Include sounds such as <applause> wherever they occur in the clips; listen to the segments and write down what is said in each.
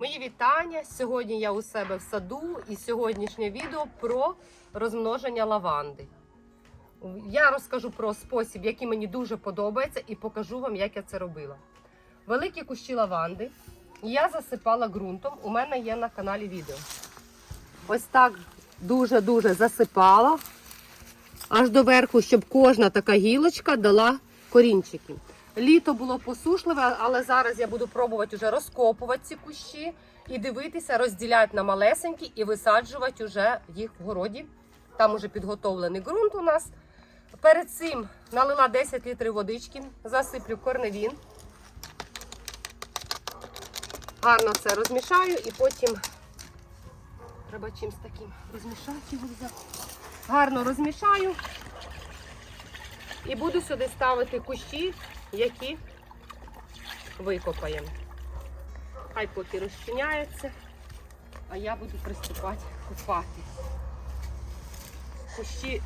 Мої вітання! Сьогодні я у себе в саду і сьогоднішнє відео про розмноження лаванди. Я розкажу про спосіб, який мені дуже подобається, і покажу вам, як я це робила. Великі кущі лаванди я засипала ґрунтом. У мене є на каналі відео. Ось так дуже-дуже засипала аж до верху, щоб кожна така гілочка дала корінчики. Літо було посушливе, але зараз я буду пробувати вже розкопувати ці кущі і дивитися, розділяти на малесенькі і висаджувати вже їх в городі. Там уже підготовлений ґрунт у нас. Перед цим налила 10 літрів водички, засиплю корневін. Гарно все розмішаю і потім треба чимось таким розмішати його взяти. Гарно розмішаю і буду сюди ставити кущі, які викопаємо. Хай поки розчиняється, а я буду приступати купати. Кущі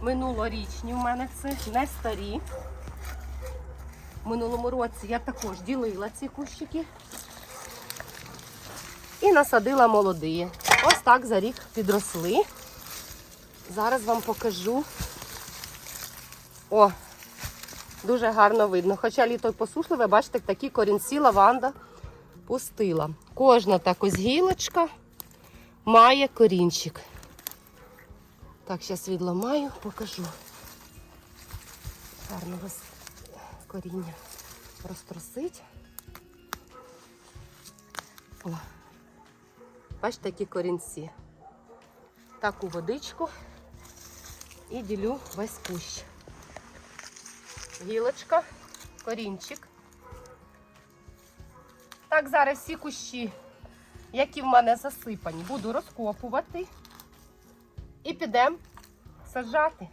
минулорічні в мене це не старі. В минулому році я також ділила ці кущики і насадила молоді. Ось так за рік підросли. Зараз вам покажу. О, дуже гарно видно. Хоча літо посушливе, бачите, такі корінці лаванда пустила. Кожна так ось гілочка має корінчик. Так, зараз відламаю, покажу. Гарно вас коріння розтросить. О, бачите, такі корінці. Таку водичку і ділю весь кущ. Гілочка, корінчик. Так, зараз всі кущі, які в мене засипані, буду розкопувати і підемо саджати.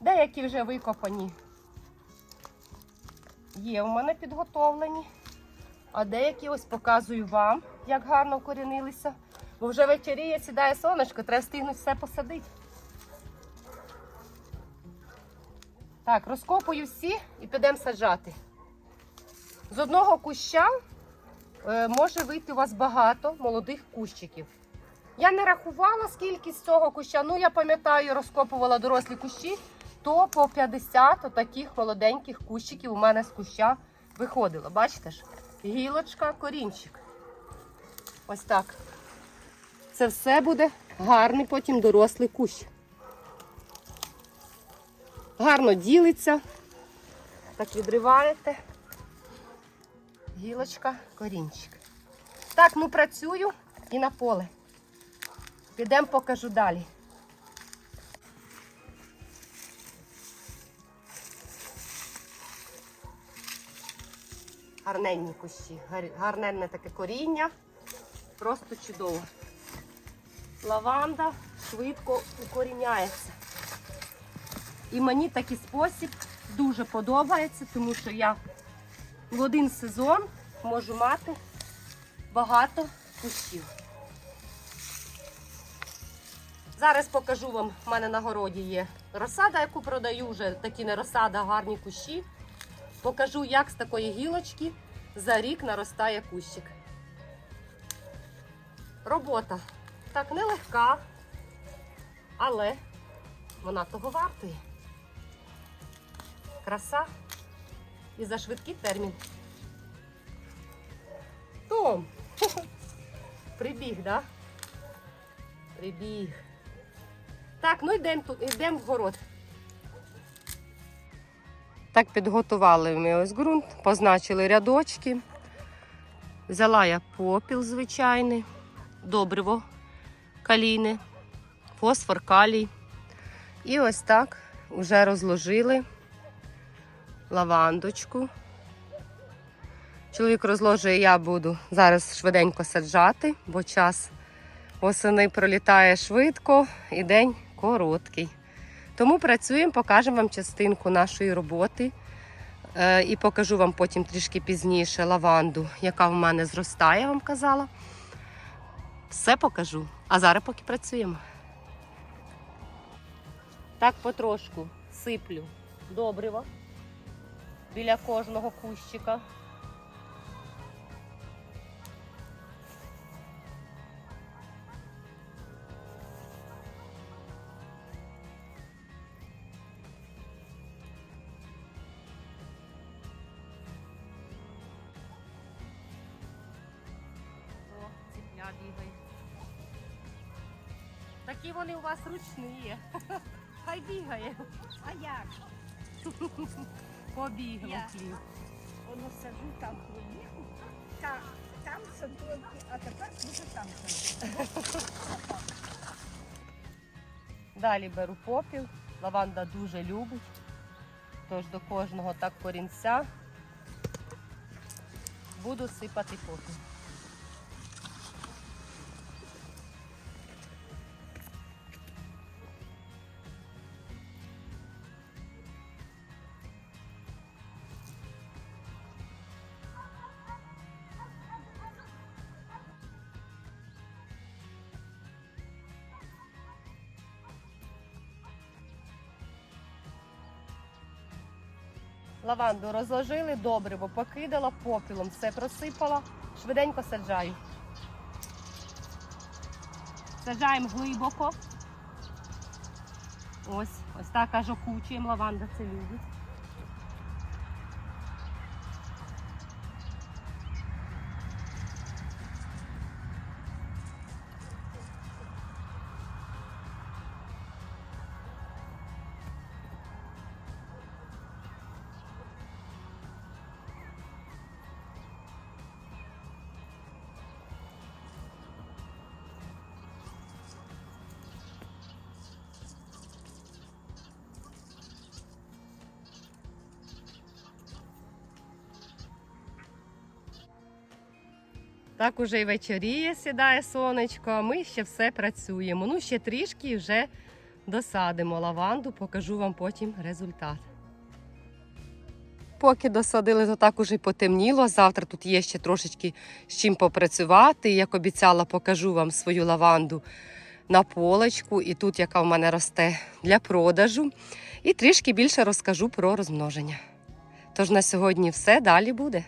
Деякі вже викопані є в мене підготовлені, а деякі ось показую вам, як гарно вкорінилися. Бо вже вечеріє, сідає сонечко, треба встигнути все посадити. Так, розкопую всі і підемо саджати. З одного куща е, може вийти у вас багато молодих кущиків. Я не рахувала, скільки з цього куща. Ну, я пам'ятаю, розкопувала дорослі кущі, то по 50 таких молоденьких кущиків у мене з куща виходило. Бачите ж? Гілочка, корінчик. Ось так. Це все буде гарний потім дорослий кущ. Гарно ділиться. Так відриваєте. Гілочка, корінчик. Так, ну працюю і на поле. Підемо покажу далі. Гарненні кущі, гарненне таке коріння. Просто чудово. Лаванда швидко укоріняється. І мені такий спосіб дуже подобається, тому що я в один сезон можу мати багато кущів. Зараз покажу вам, в мене на городі є розсада, яку продаю вже такі не розсада, а гарні кущі. Покажу, як з такої гілочки за рік наростає кущик. Робота так нелегка, але вона того вартує. Краса і за швидкий термін. Том, <laughs> прибіг, да? Прибіг. Так, ну йдемо тут, йдемо в город. Так підготували ми ось ґрунт, позначили рядочки. Взяла я попіл звичайний, добриво калійне, фосфор, калій. І ось так вже розложили лавандочку. Чоловік розложує, я буду зараз швиденько саджати, бо час осени пролітає швидко і день короткий. Тому працюємо, покажемо вам частинку нашої роботи. Е, І покажу вам потім трішки пізніше лаванду, яка в мене зростає, я вам казала. Все покажу. А зараз поки працюємо. Так потрошку сиплю добриво біля кожного кущика. Такі вони у вас ручні. <laughs> Хай бігає. А як? <laughs> Побігли Я. хліб. Воно сажу там клубніку, та, там садок, а тепер дуже там садочки. Далі беру попіл. Лаванда дуже любить. Тож до кожного так корінця буду сипати попіл. Лаванду розложили добре, бо покидала попілом, все просипала, швиденько саджаю. Саджаємо глибоко. Ось, ось так аж окучуємо, лаванда це любить. Так уже й вечоріє, сідає сонечко, а ми ще все працюємо. Ну, ще трішки і вже досадимо лаванду, покажу вам потім результат. Поки досадили, то так уже й потемніло. Завтра тут є ще трошечки з чим попрацювати. Як обіцяла, покажу вам свою лаванду на полочку. І тут, яка в мене росте для продажу. І трішки більше розкажу про розмноження. Тож на сьогодні все далі буде.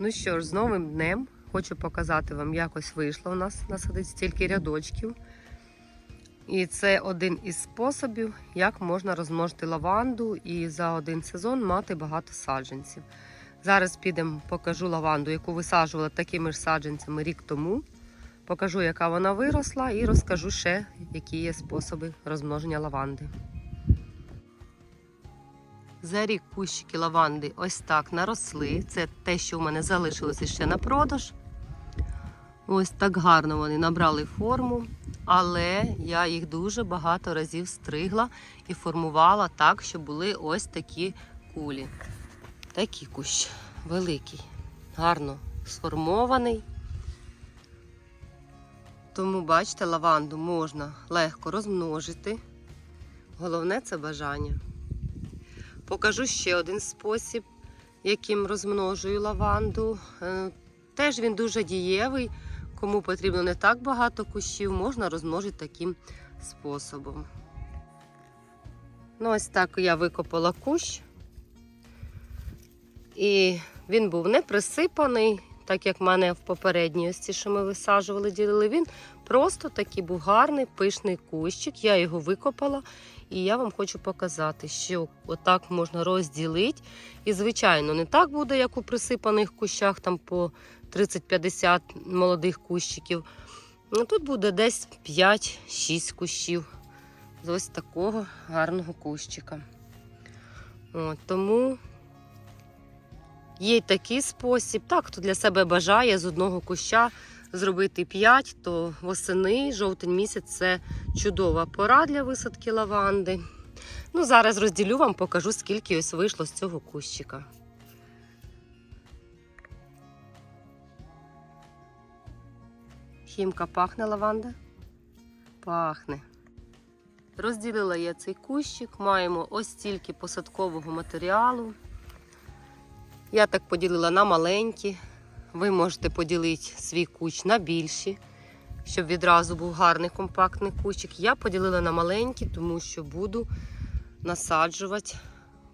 Ну що ж, з новим днем хочу показати вам, як ось вийшло у нас насадити стільки рядочків. І це один із способів, як можна розмножити лаванду і за один сезон мати багато саджанців. Зараз підемо, покажу лаванду, яку висаджувала такими ж саджанцями рік тому. Покажу, яка вона виросла, і розкажу ще, які є способи розмноження лаванди. За рік кущики лаванди ось так наросли. Це те, що в мене залишилося ще на продаж. Ось так гарно вони набрали форму, але я їх дуже багато разів стригла і формувала так, щоб були ось такі кулі. Такий кущ великий, гарно сформований. Тому, бачите, лаванду можна легко розмножити. Головне це бажання. Покажу ще один спосіб, яким розмножую лаванду. Е, Теж він дуже дієвий. Кому потрібно не так багато кущів, можна розмножити таким способом. Ну, ось так я викопала кущ. І він був не присипаний, так як в мене в попередній ось що ми висаджували, ділили. Він просто такий був гарний, пишний кущик. Я його викопала. І я вам хочу показати, що отак можна розділити. І, звичайно, не так буде, як у присипаних кущах, там по 30-50 молодих кущиків. Ну, Тут буде десь 5-6 кущів з ось такого гарного кущика. От, тому є й такий спосіб. Так, хто для себе бажає з одного куща зробити 5, то восени, жовтень місяць це чудова пора для висадки лаванди. Ну, зараз розділю вам, покажу, скільки ось вийшло з цього кущика. Хімка пахне лаванда? Пахне. Розділила я цей кущик, маємо ось стільки посадкового матеріалу. Я так поділила на маленькі. Ви можете поділити свій кущ на більші, щоб відразу був гарний компактний кущик. Я поділила на маленькі, тому що буду насаджувати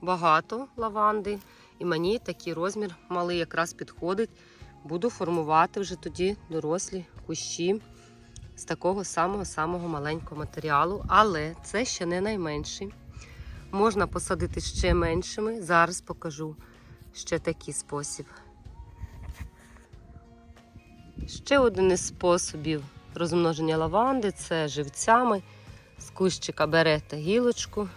багато лаванди. І мені такий розмір малий якраз підходить. Буду формувати вже тоді дорослі кущі з такого самого-самого маленького матеріалу. Але це ще не найменший. Можна посадити ще меншими. Зараз покажу ще такий спосіб. Ще один із способів розмноження лаванди це живцями. З кущика берете гілочку.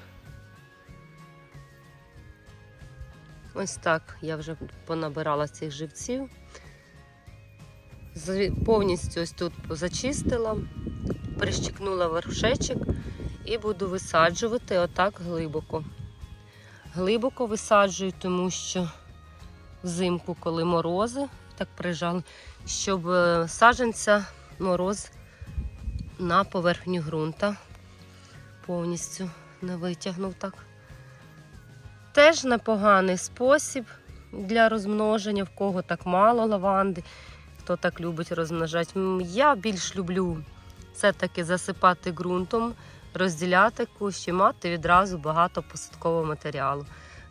Ось так я вже понабирала цих живців. Повністю ось тут зачистила, прищикнула вершечок і буду висаджувати отак глибоко. Глибоко висаджую, тому що взимку, коли морози, так прижали, щоб е, саджанця мороз на поверхню ґрунта повністю не витягнув так. Теж непоганий спосіб для розмноження, в кого так мало лаванди, хто так любить розмножати. Я більш люблю це таки засипати ґрунтом, розділяти кущі, мати відразу багато посадкового матеріалу.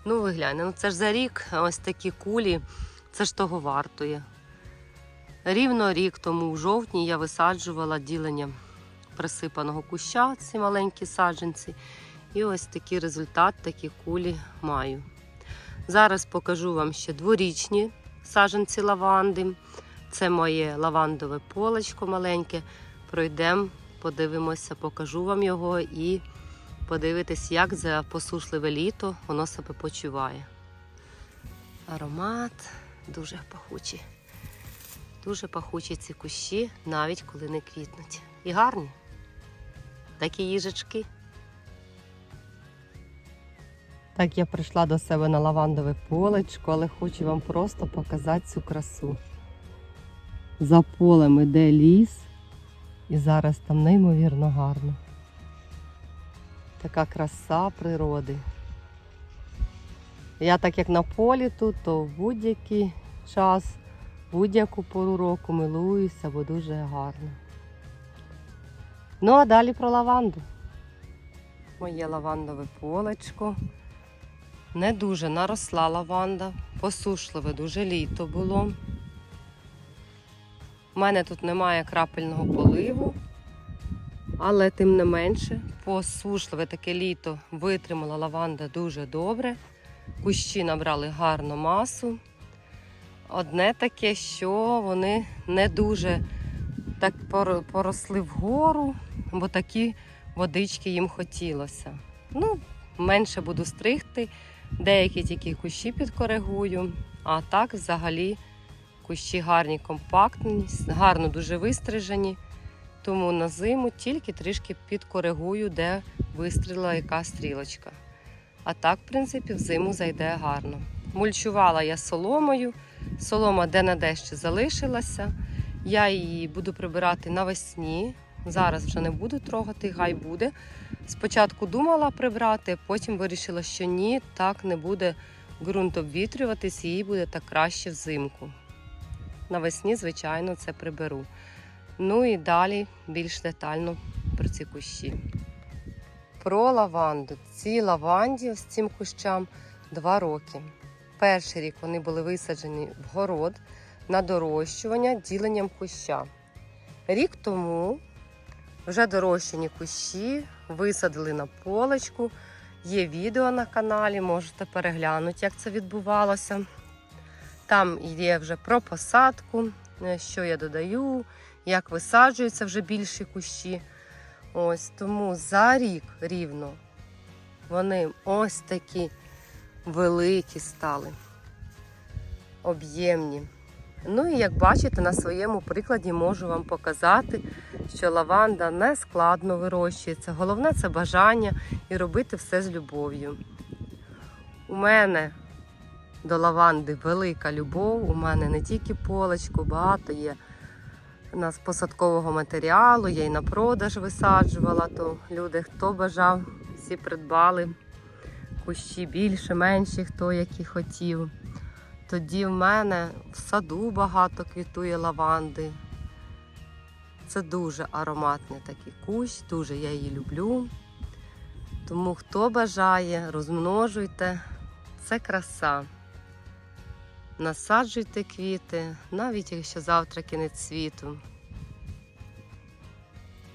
Ну, ви ну це ж за рік ось такі кулі, це ж того вартує. Рівно рік тому, в жовтні, я висаджувала ділення присипаного куща, ці маленькі саджанці. І ось такий результат, такі кулі маю. Зараз покажу вам ще дворічні саджанці лаванди. Це моє лавандове полечко маленьке. Пройдемо, подивимося, покажу вам його і подивитись, як за посушливе літо воно себе почуває. Аромат дуже пахучий. Дуже пахучі ці кущі, навіть коли не квітнуть. І гарні. Такі їжачки. Так, я прийшла до себе на лавандове полечко, але хочу вам просто показати цю красу. За полем іде ліс, і зараз там неймовірно гарно. Така краса природи. Я так як на полі тут, то в будь-який час, будь-яку пору року милуюся, бо дуже гарно. Ну, а далі про лаванду. Моє лавандове полечко. Не дуже наросла лаванда, посушливе дуже літо було. У мене тут немає крапельного поливу, але тим не менше, посушливе таке літо витримала лаванда дуже добре. Кущі набрали гарну масу. Одне таке, що вони не дуже так поросли вгору, бо такі водички їм хотілося. Ну, менше буду стригти, деякі тільки кущі підкоригую, а так взагалі кущі гарні, компактні, гарно дуже вистрижені. Тому на зиму тільки трішки підкоригую, де вистрілила яка стрілочка. А так, в принципі, в зиму зайде гарно. Мульчувала я соломою, солома де-не-де ще залишилася. Я її буду прибирати навесні. Зараз вже не буду трогати, хай буде. Спочатку думала прибрати, потім вирішила, що ні, так не буде ґрунт обвітрюватись, їй буде так краще взимку. Навесні, звичайно, це приберу. Ну і далі більш детально про ці кущі. Про лаванду. Ці лаванді з цим кущам два роки. Перший рік вони були висаджені в город на дорощування діленням куща. Рік тому вже дорощені кущі висадили на полочку. Є відео на каналі, можете переглянути, як це відбувалося. Там є вже про посадку, е, що я додаю, як висаджуються вже більші кущі. Ось тому за рік рівно вони ось такі великі стали, об'ємні. Ну і як бачите, на своєму прикладі можу вам показати, що лаванда не складно вирощується. Головне це бажання і робити все з любов'ю. У мене до лаванди велика любов. У мене не тільки полечко, багато є у нас посадкового матеріалу, я й на продаж висаджувала, то люди, хто бажав, всі придбали кущі більше, менші, хто які хотів. Тоді в мене в саду багато квітує лаванди. Це дуже ароматний такий кущ, дуже я її люблю. Тому хто бажає, розмножуйте. Це краса. Насаджуйте квіти, навіть якщо завтра кінець світу.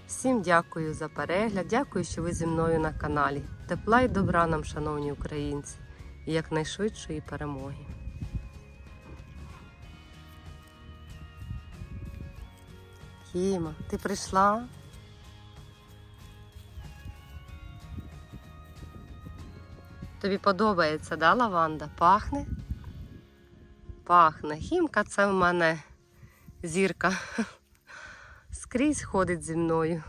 Всім дякую за перегляд, дякую, що ви зі мною на каналі. Тепла і добра нам, шановні українці, і якнайшвидшої перемоги. Хіма, ти прийшла? Тобі подобається, да, лаванда? Пахне? Пахне. Хімка це в мене зірка. <laughs> Скрізь ходить зі мною.